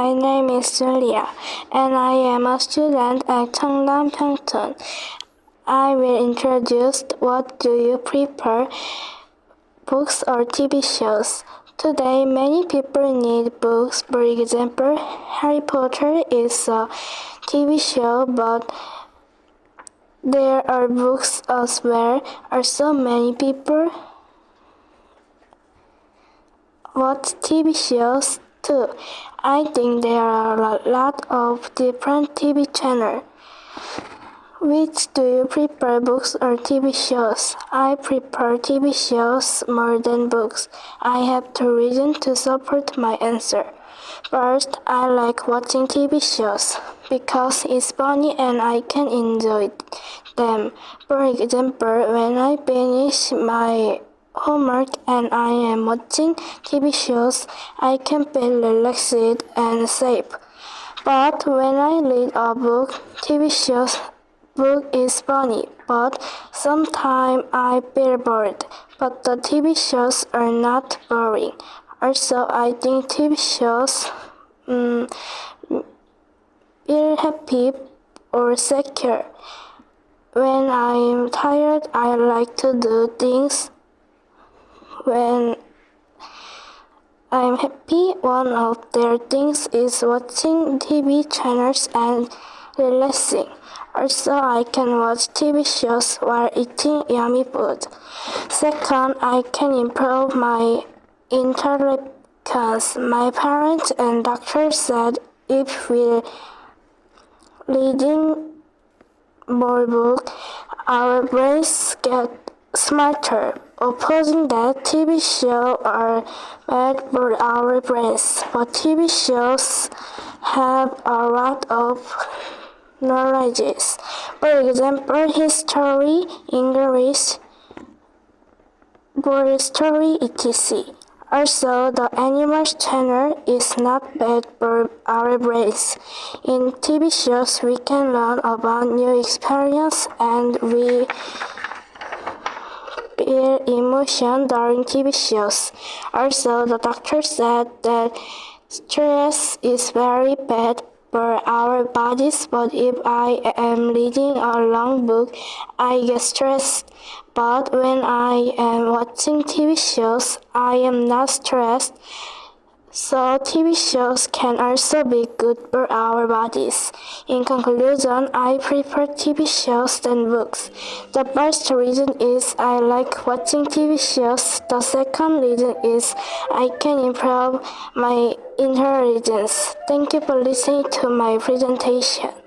name is Julia, and I am a student at Cheongdam Pyeongchun. I will introduce what do you prefer, books or TV shows. Today, many people need books. For example, Harry Potter is a TV show, but there are books as well. Also, many people watch TV shows too. I think there are a lot of different TV channels. Which do you prefer, books or TV shows? I prefer TV shows more than books. I have two reasons to support my answer. First, I like watching TV shows because it's funny and I can enjoy them. For example, when I finish my homework and I am watching TV shows, I can feel relaxed and safe. But when I read a book, TV shows book is funny, but sometimes I feel bored. But the TV shows are not boring. Also, I think TV shows um, feel happy or secure. When I am tired, I like to do things when I'm happy, one of their things is watching TV channels and relaxing. Also, I can watch TV shows while eating yummy food. Second, I can improve my intelligence. My parents and doctors said if we reading more book, our brains get smarter. Opposing that, TV shows are bad for our brains, but TV shows have a lot of knowledge. For example, history, English, board story, etc. Also, the Animals channel is not bad for our brains. In TV shows, we can learn about new experience and we emotion during TV shows. Also, the doctor said that stress is very bad for our bodies, but if I am reading a long book, I get stressed. But when I am watching TV shows, I am not stressed. So TV shows can also be good for our bodies. In conclusion, I prefer TV shows than books. The first reason is I like watching TV shows. The second reason is I can improve my intelligence. Thank you for listening to my presentation.